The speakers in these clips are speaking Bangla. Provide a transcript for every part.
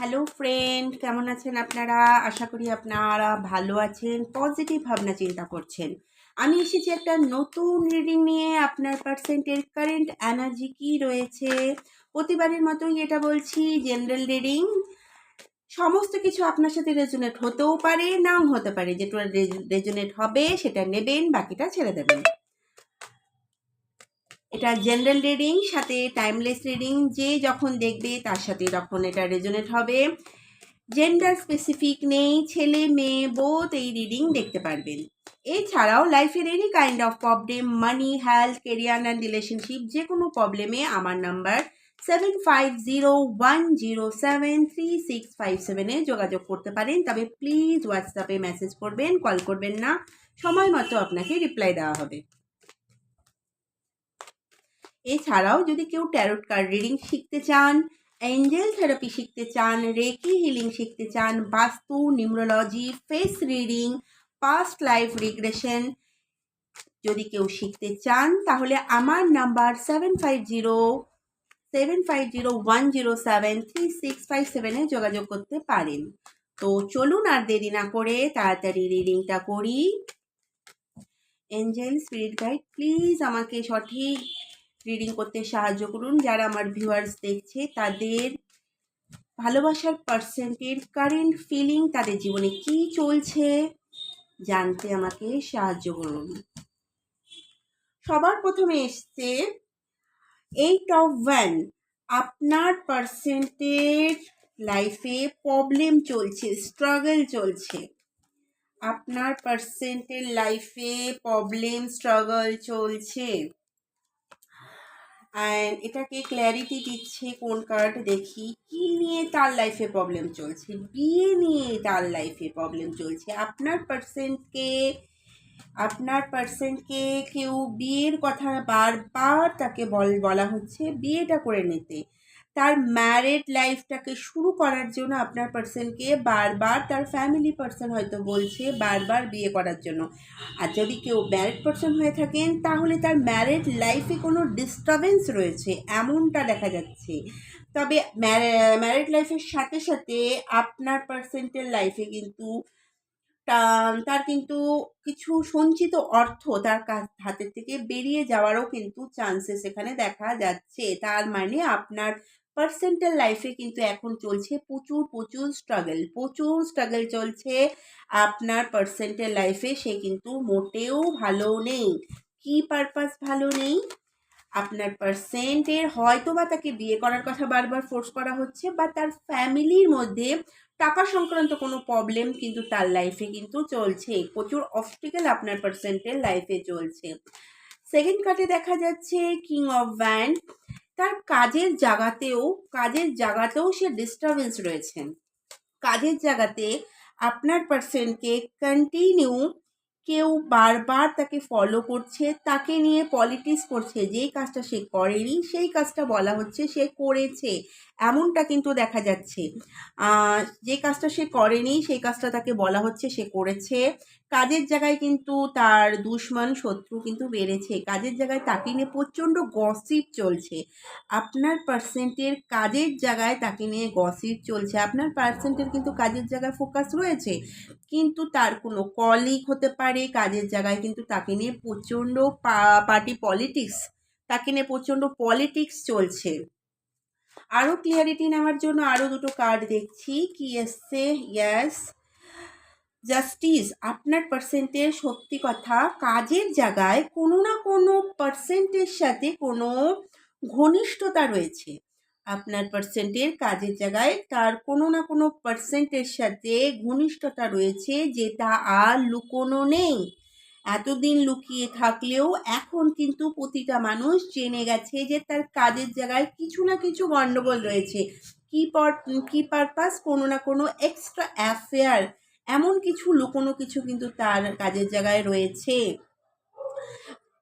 হ্যালো ফ্রেন্ড কেমন আছেন আপনারা? আশা করি আপনারা ভালো আছেন পজিটিভ ভাবনা চিন্তা করছেন। আমি এসেছি একটা নতুন রিডিং নিয়ে। আপনার পার্সেন্টের কারেন্ট এনার্জি কি রয়েছে? প্রতিবারের মতোই এটা বলছি জেনারেল রিডিং সমস্ত কিছু আপনার সাথে রেজোনেট হতেও পারে, নাও হতে পারে। যেটা রেজোনেট হবে, সেটা নেবেন, বাকিটা ছেড়ে দেবেন। এটা জেনারেল রিডিং সাথে টাইমলেস রিডিং যে যখন দেখবে তার সাথে তখন এটা রেজোনেট হবে। জেন্ডার স্পেসিফিক নেই, ছেলে, মেয়ে বোধ এই রিডিং দেখতে পারবেন। এছাড়াও লাইফের any kind of problem money health career and relationship যে কোনো প্রবলেমে আমার number seven five zero one zero seven three six five সেভেনে যোগাযোগ করতে পারেন। তবে প্লিজ হোয়াটসঅ্যাপে মেসেজ করবেন কল করবেন না। সময় মতো আপনাকে রিপ্লাই দেওয়া হবে। এছাড়াও যদি কেউ ট্যারোট কার্ড রিডিং শিখতে চান অ্যাঞ্জেল থেরাপি শিখতে চান রেকি হিলিং শিখতে চান, vastu numerology face reading past life regression যদি কেউ শিখতে চান, তাহলে আমার number seven five zero seven five zero one zero seven three six five সেভেনে যোগাযোগ করতে পারেন। তো চলুন আর দেরি না করে তাড়াতাড়ি রিডিংটা করি। এঞ্জেল স্পিরিট গাইড প্লিজ আমাকে সঠিক রিডিং করতে সাহায্য করুন। যারা আমার ভিউয়ার্স দেখছে, তাদের ভালোবাসার পার্সেন্টের কারেন্ট ফিলিং তাদের জীবনে কি চলছে জানতে আমাকে সাহায্য করুন। সবার প্রথমে এসছে এইট অফ ওয়ান আপনার পার্সেন্টের লাইফে প্রবলেম চলছে স্ট্রাগল চলছে। আপনার পার্সেন্টের লাইফে প্রবলেম স্ট্রাগল চলছে। অ্যান্ড এটাকে ক্ল্যারিটি দিচ্ছে কোন কার্ড দেখি। কি নিয়ে তার লাইফে প্রবলেম চলছে? বিয়ে নিয়ে তার লাইফে প্রবলেম চলছে। আপনার পার্সেন্টকে আপনার পার্সেন্টকে কেউ বিয়ের কথা বারবার তাকে বল, বলা হচ্ছে। বিয়েটা করে নিতে। তার ম্যারেড লাইফটাকে শুরু করার জন্য আপনার পার্সনকে বারবার তার ফ্যামিলি পার্সন হয়তো বলছে বারবার বিয়ে করার জন্য। আর যদি কেউ ম্যারেড পার্সন হয়ে থাকেন, তাহলে তার ম্যারেড লাইফে কোনো ডিস্টারবেন্স রয়েছে, এমনটা দেখা যাচ্ছে। তবে ম্যারেড লাইফের সাথে সাথে আপনার পার্সেন্টের লাইফে কিন্তু তার কিন্তু কিছু সঞ্চিত অর্থ তার হাতের থেকে বেরিয়ে যাওয়ারও কিন্তু চান্সেস এখানে দেখা যাচ্ছে। তার মানে আপনার পার্সেন্টাল লাইফে কিন্তু এখন চলছে প্রচুর প্রচুর স্ট্রাগল প্রচুর স্ট্রাগল চলছে। আপনার পার্সেন্টাল লাইফে সে কিন্তু মোটেও ভালো নেই। কি পারপাস ভালো নেই? আপনার পার্সেন্টের হয়তো বা তাকে বিয়ে করার কথা বারবার ফোর্স করা হচ্ছে বা তার ফ্যামিলির মধ্যে টাকা সংক্রান্ত কোনো প্রবলেম কিন্তু তার লাইফে কিন্তু চলছে। প্রচুর অবস্টিকেল আপনার পার্সেন্টের লাইফে চলছে। সেকেন্ড কার্ডে দেখা যাচ্ছে কিং অফ ভ্যান্ড তার কাজের জায়গাতেও কাজের জায়গাতেও সে ডিস্টারবেন্স রয়েছেন। কাজের জায়গাতে আপনার পার্সনকে কন্টিনিউ কেউ বারবার তাকে ফলো করছে, তাকে নিয়ে পলিটিক্স করছে, যেই কাজটা সে করেনি, সেই কাজটা বলা হচ্ছে সে করেছে। এমনটা কিন্তু দেখা যাচ্ছে। যে কাজটা সে করেনি, সেই কাজটা তাকে বলা হচ্ছে সে করেছে। কাজের জায়গায় কিন্তু তার দুশ্মন, শত্রু কিন্তু বেড়েছে। কাজের জায়গায় তাকে নিয়ে প্রচণ্ড গসিপ চলছে। আপনার পার্সেন্টের কাজের জায়গায় তাকে নিয়ে গসিপ চলছে। আপনার পার্সেন্টের কিন্তু কাজের জায়গায় ফোকাস রয়েছে। কিন্তু তার কোনো কলিগ হতে পারে। কাজের জায়গায় কিন্তু তাকে নিয়ে প্রচণ্ড পার্টি পলিটিক্স তাকে নিয়ে প্রচণ্ড পলিটিক্স চলছে। আরও ক্লিয়ারিটি নেওয়ার জন্য আরও দুটো কার্ড দেখছি। কি এসছে? ইয়াস জাস্টিস, আপনার পার্সেন্টের সত্যি কথা কাজের জায়গায় কোনো না কোনো পার্সেন্টের সাথে কোনো ঘনিষ্ঠতা রয়েছে। আপনার পার্সেন্টের কাজের জায়গায় তার কোনো না কোনো পার্সেন্টের সাথে ঘনিষ্ঠতা রয়েছে, যেটা আর লুকোনো নেই। এতদিন লুকিয়ে থাকলেও এখন কিন্তু প্রতিটা মানুষ জেনে গেছে যে তার কাজের জায়গায় কিছু না কিছু গণ্ডগোল রয়েছে। কি পর, কী পারপাস কোনো না কোনো এক্সট্রা অ্যাফেয়ার এমন কিছু লুকোনো কিছু কিন্তু তার কাজের জায়গায় রয়েছে।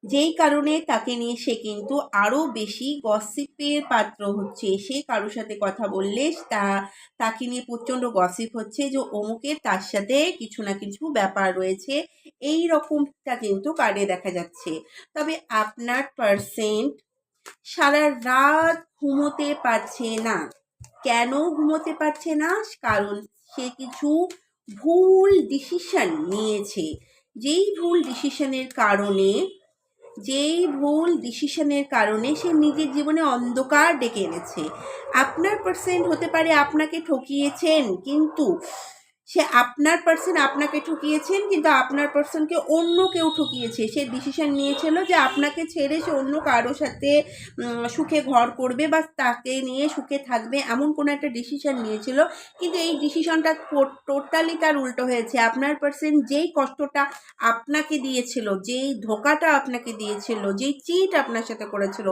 যেই কারণে তাকে নিয়ে সে কিন্তু আরও বেশি গসিপের পাত্র হচ্ছে। সে কারোর সাথে কথা বললে তা, তাকে নিয়ে প্রচণ্ড গসিপ হচ্ছে যে অমুকের তার সাথে কিছু না কিছু ব্যাপার রয়েছে। এই রকমটা কিন্তু কার্ডে দেখা যাচ্ছে। তবে আপনার পার্সেন্ট সারা রাত ঘুমোতে পারছে না। কেন ঘুমোতে পারছে না? কারণ সে কিছু ভুল ডিসিশান নিয়েছে। যেই ভুল ডিসিশানের কারণে, যেই ভুল ডিসিশনের কারণে সে নিজের জীবনে অন্ধকার ডেকে এনেছে। আপনার পার্সেন্ট হতে পারে আপনাকে ঠকিয়েছেন, কিন্তু সে আপনার পার্সন আপনাকে ঠকিয়েছেন, কিন্তু আপনার পার্সনকে অন্য কেউ ঠকিয়েছে। সে ডিসিশন নিয়েছিল যে আপনাকে ছেড়ে সে অন্য কারোর সাথে সুখে ঘর করবে বা তাকে নিয়ে সুখে থাকবে এমন কোনো একটা ডিসিশন নিয়েছিল। কিন্তু এই ডিসিশনটা টোটালি তার উল্টো হয়েছে। আপনার পার্সন যেই কষ্টটা আপনাকে দিয়েছিল, যেই ধোকাটা আপনাকে দিয়েছিল, যেই চিট আপনার সাথে করেছিল,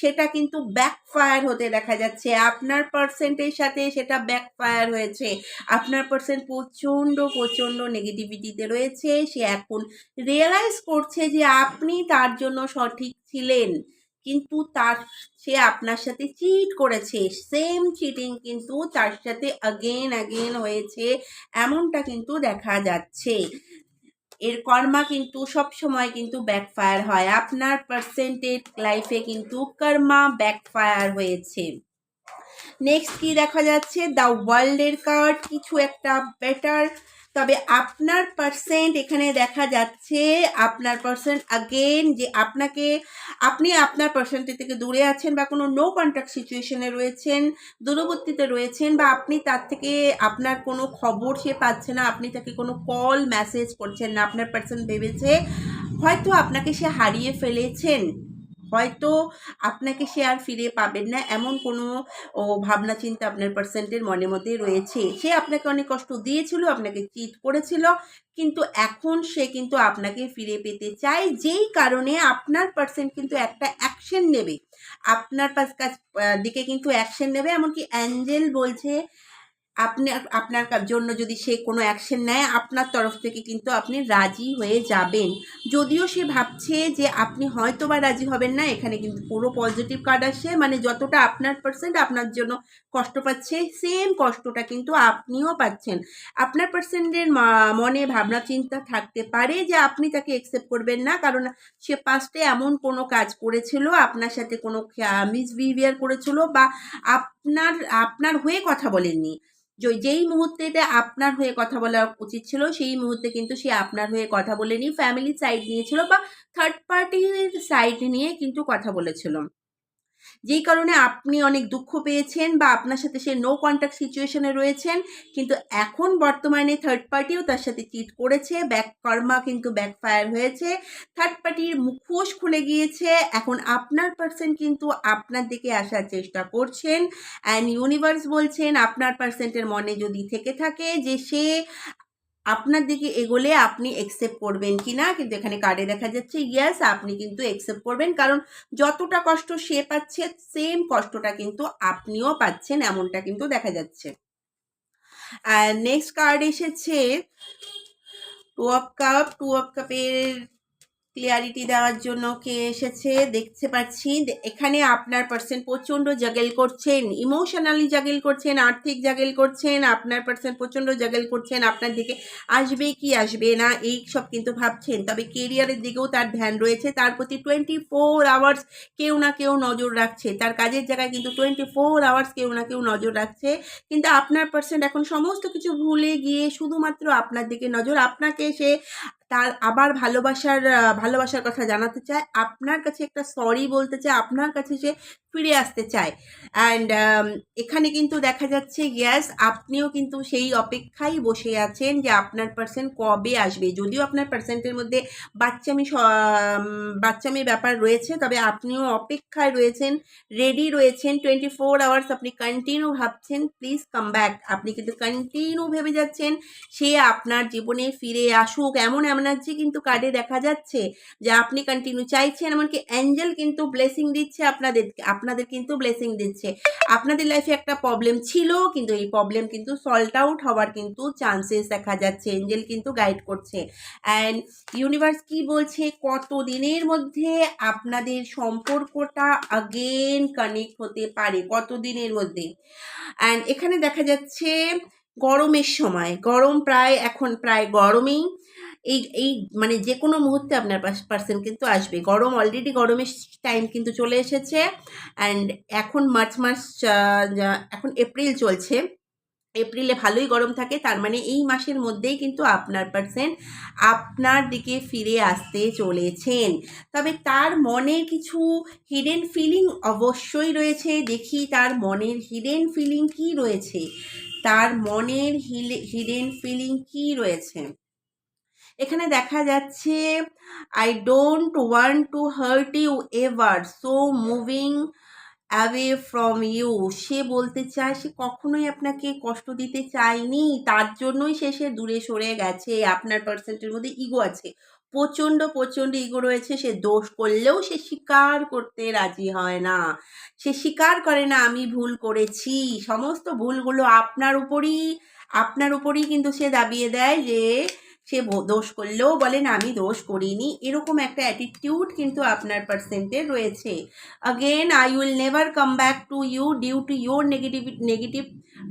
সেটা কিন্তু ব্যাকফায়ার হতে দেখা যাচ্ছে। আপনার পার্সেন্টের সাথে সেটা ব্যাকফায়ার হয়েছে। আপনার পার্সেন্ট প্রচণ্ড প্রচণ্ড নেগেটিভিটিতে রয়েছে। সে এখন রিয়েলাইজ করছে যে আপনি তার জন্য সঠিক ছিলেন। কিন্তু তার, সে আপনার সাথে চিট করেছে। সেম চিটিং কিন্তু তার সাথে অগেন অ্যাগেন হয়েছে। এমনটা কিন্তু দেখা যাচ্ছে। এর কর্মা কিন্তু সব সময় কিন্তু ব্যাকফায়ার হয়। আপনার পার্সেন্টেজ লাইফে কিন্তু কর্মা ব্যাকফায়ার হয়েছে। নেক্সট কি দেখা যাচ্ছে? দ্য ওয়ার্ল্ডের কার্ড কিছু একটা বেটার তবে আপনার পার্সেন্ট এখানে দেখা যাচ্ছে, আপনার পার্সেন্ট আগেন যে আপনাকে, আপনি আপনার পার্সেন্টের থেকে দূরে আছেন বা কোনো নো কন্ট্যাক্ট সিচুয়েশনে রয়েছেন, দূরবর্তীতে রয়েছেন বা আপনি তার থেকে আপনার কোনো খবর সে পাচ্ছে না, আপনি তাকে কোনো কল মেসেজ করছেন না, আপনার পার্সেন্ট ভেবেছে, হয়তো আপনাকে সে হারিয়ে ফেলেছেন। হয়তো আপনাকে সে আর ফিরে পাবেন না, এমন কোনো, ও, ভাবনা চিন্তা আপনার পার্সেন্টের মনের মধ্যে রয়েছে। সে আপনাকে অনেক কষ্ট দিয়েছিল, আপনাকে চিট করেছিল, কিন্তু এখন সে কিন্তু আপনাকে ফিরে পেতে চায়। যেই কারণে আপনার পার্সেন্ট কিন্তু একটা অ্যাকশন নেবে। আপনার কাছ দিকে কিন্তু অ্যাকশন নেবে। এমনকি অ্যাঞ্জেল বলছে আপনি, আপনার জন্য যদি সে কোনো অ্যাকশন নেয়, আপনার তরফ থেকে কিন্তু আপনি রাজি হয়ে যাবেন। যদিও সে ভাবছে যে আপনি হয়তো বা রাজি হবেন না, এখানে কিন্তু পুরো পজিটিভ কার্ড আসছে মানে যতটা আপনার পার্সেন্ট আপনার জন্য কষ্ট পাচ্ছে সেম কষ্টটা কিন্তু আপনিও পাচ্ছেন। আপনার পার্সেন্টের মনে ভাবনা, চিন্তা থাকতে পারে যে আপনি তাকে একসেপ্ট করবেন না, কারণ সে পাস্টে এমন কোনো কাজ করেছিল, আপনার সাথে কোনো মিসবিহেভিয়ার করেছিল বা আপনার আপনার হয়ে কথা বলেননি। যেই মুহূর্তেতে আপনার হয়ে কথা বলা উচিত ছিল, সেই মুহূর্তে কিন্তু সে আপনার হয়ে কথা বলেনি। ফ্যামিলি সাইড নিয়েছিল বা থার্ড পার্টির সাইড নিয়ে কিন্তু কথা বলেছিল। যেই কারণে আপনি অনেক দুঃখ পেয়েছেন বা আপনার সাথে সে নো কন্ট্যাক্ট সিচুয়েশনে রয়েছেন, কিন্তু এখন বর্তমানে থার্ড পার্টিও তার সাথে চিট করেছে ব্যাক কর্মা কিন্তু ব্যাকফায়ার হয়েছে থার্ড পার্টির মুখোশ খুলে গিয়েছে, এখন আপনার পার্সেন্ট কিন্তু আপনার দিকে আসার চেষ্টা করছেন অ্যান্ড ইউনিভার্স বলছেন আপনার পার্সেন্টের মনে যদি থেকে থাকে যে সে আপনার দিকে এগোলে আপনি এক্সেপ্ট করবেন কি না কিন্তু এখানে কার্ডে দেখা যাচ্ছে ইয়াস আপনি কিন্তু একসেপ্ট করবেন। কারণ যতটা কষ্ট সে পাচ্ছে সেম কষ্টটা কিন্তু আপনিও পাচ্ছেন, এমনটা কিন্তু দেখা যাচ্ছে। নেক্সট কার্ড এসেছে two of cup two of কাপের ক্লিয়ারিটি দেওয়ার জন্য কে এসেছে? দেখতে পাচ্ছি। এখানে আপনার পার্সেন্ট প্রচণ্ড জাগেল করছেন ইমোশনালি জাগেল করছেন, আর্থিক জাগেল করছেন, আপনার পার্সেন্ট প্রচণ্ড জাগেল করছেন, আপনার দিকে আসবে কি আসবে না, এই সব কিন্তু ভাবছেন। তবে কেরিয়ারের দিকেও তার ধ্যান রয়েছে। তার প্রতি টোয়েন্টি ফোর আওয়ার্স কেউ না কেউ নজর রাখছে। তার কাজের জায়গায় কিন্তু টোয়েন্টি ফোর আওয়ার্স কেউ না কেউ নজর রাখছে। কিন্তু আপনার পার্সেন্ট এখন সমস্ত কিছু ভুলে গিয়ে শুধুমাত্র আপনার দিকে নজর। আপনাকে সে তার আবার ভালোবাসার ভালোবাসার কথা জানাতে চায়, আপনার কাছে একটা সরি বলতে চায়, আপনার কাছে সে ফিরে আসতে চায়। অ্যান্ড এখানে কিন্তু দেখা যাচ্ছে গ্যাস আপনিও কিন্তু সেই অপেক্ষায় বসে আছেন যে আপনার পার্সেন্ট কবে আসবে। যদিও আপনার পার্সেন্টের মধ্যে বাচ্চামি বাচ্চামি ব্যাপার রয়েছে, তবে আপনিও অপেক্ষায় রয়েছেন রেডি রয়েছেন টোয়েন্টি ফোর আওয়ার্স আপনি কন্টিনিউ ভাবছেন প্লিজ কাম ব্যাক আপনি কিন্তু কন্টিনিউ ভেবে যাচ্ছেন, সে আপনার জীবনে ফিরে আসুক, এমন এমন এনার্জি কিন্তু কার্ডে দেখা যাচ্ছে যে আপনি কন্টিনিউ চাইছেন, এমনকি অ্যাঞ্জেল কিন্তু ব্লেসিং দিচ্ছে আপনাদের আপনাদের কিন্তু ব্লেসিং দিচ্ছে। আপনাদের লাইফে একটা প্রবলেম ছিল, কিন্তু এই প্রবলেম কিন্তু সল্ট আউট হওয়ার কিন্তু চান্সেস দেখা যাচ্ছে। এঞ্জেল কিন্তু গাইড করছে। অ্যান্ড ইউনিভার্স কি বলছে? কত দিনের মধ্যে আপনাদের সম্পর্কটা আগেন কানেক্ট হতে পারে? কত দিনের মধ্যে? অ্যান্ড এখানে দেখা যাচ্ছে গরমের সময়, গরম প্রায়, এখন প্রায় গরমেই। এই এই মানে যে কোনো মুহূর্তে আপনার পার্সেন কিন্তু আসবে। গরম অলরেডি গরমের টাইম কিন্তু চলে এসেছে। অ্যান্ড এখন মার্চ মাস এখন এপ্রিল চলছে। এপ্রিলে ভালোই গরম থাকে, তার মানে এই মাসের মধ্যেই কিন্তু আপনার পার্সেন্ট আপনার দিকে ফিরে আসতে চলেছেন। তবে তার মনে কিছু হিডেন ফিলিং অবশ্যই রয়েছে। দেখি তার মনের হিডেন ফিলিং কি রয়েছে? তার মনের হিডেন ফিলিং কি রয়েছে? এখানে দেখা যাচ্ছে I don't want to hurt you ever so moving away from you সে বলতে চায়, সে কখনোই আপনাকে কষ্ট দিতে চায়নি, তার জন্যই সে সে দূরে সরে গেছে, আপনার পার্সেন্টের মধ্যে ইগো আছে। প্রচণ্ড প্রচণ্ড ইগো রয়েছে, সে দোষ করলেও সে স্বীকার করতে রাজি হয় না। সে স্বীকার করে না, আমি ভুল করেছি। সমস্ত ভুলগুলো আপনার উপরই আপনার উপরই কিন্তু সে দাবিয়ে দেয় যে সে দোষ করলেও বলেন আমি দোষ করিনি। এরকম একটা অ্যাটিটিউড কিন্তু আপনার পার্সেন্টের রয়েছে। Again I will never come back to you due to your negative negative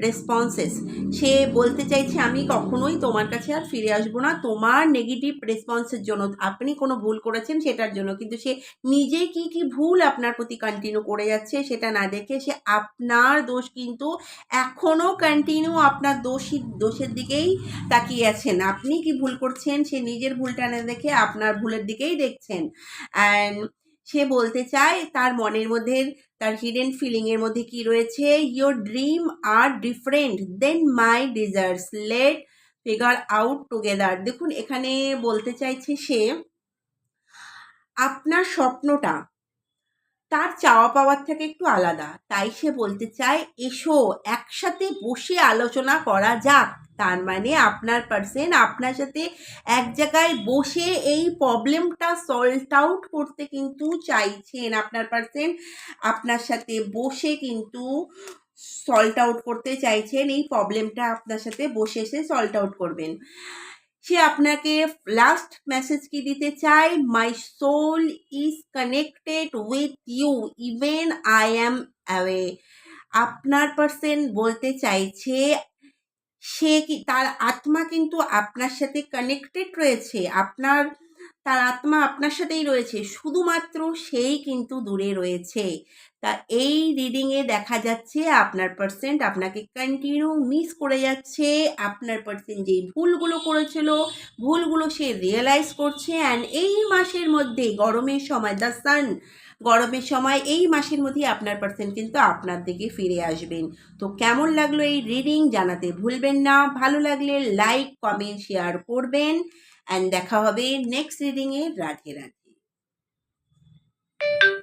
responses সে বলতে চাইছে, আমি কখনোই তোমার কাছে আর ফিরে আসব না। তোমার নেগেটিভ রেসপন্সের জন্য। আপনি কোনো ভুল করেছেন সেটার জন্য। কিন্তু সে নিজে কি কি ভুল আপনার প্রতি কন্টিনিউ করে যাচ্ছে সেটা না দেখে সে আপনার দোষ কিন্তু এখনও কন্টিনিউ আপনার দোষী, দোষের দিকেই তাকিয়ে আছেন। আপনি কি ভুল করছেন সে নিজের ভুলটা না দেখে আপনার ভুলের দিকেই দেখছেন। অ্যান্ড সে বলতে চায়, তার মনের মধ্যে, তার হিডেন ফিলিংয়ের মধ্যে কি রয়েছে? Your dream are different than my desires let figure out together দেখুন, এখানে বলতে চাইছে সে, আপনার স্বপ্নটা তার চাওয়া পাওয়ার থেকে একটু আলাদা। তাই সে বলতে চায়, এসো, একসাথে বসে আলোচনা করা যাক। তার মানে আপনার পার্সেন আপনার সাথে এক জায়গায় বসে এই প্রবলেমটা সলভ আউট করতে কিন্তু চাইছেন আপনার পার্সেন আপনার সাথে বসে কিন্তু সল্ট আউট করতে চাইছেন এই প্রবলেমটা আপনার সাথে বসে এসে সল্ট আউট করবেন। সে আপনাকে লাস্ট মেসেজ কি দিতে চায় my soul is connected with you even I am away আপনার পার্সন বলতে চাইছে সে কি তার আত্মা কিন্তু আপনার সাথে কানেক্টেড রয়েছে আপনার তার আত্মা আপনার সাথেই রয়েছে, শুধুমাত্র সেই কিন্তু দূরে রয়েছে। তা এই রিডিংয়ে দেখা যাচ্ছে আপনার পার্সেন্ট আপনাকে কন্টিনিউ মিস করে যাচ্ছে, আপনার পার্সেন্ট যেই ভুলগুলো করেছিল, ভুলগুলো সে রিয়েলাইজ করছে অ্যান্ড এই মাসের মধ্যে গরমের সময় দ্য সান গরমের সময় এই মাসের মধ্যেই আপনার পার্সেন্ট কিন্তু আপনার দিকে ফিরে আসবেন। তো কেমন লাগল এই রিডিং জানাতে ভুলবেন না, ভালো লাগলে লাইক কমেন্ট শেয়ার করবেন। অ্যান্ড দেখা হবে নেক্সট রিডিংয়ে রাধে রাধে।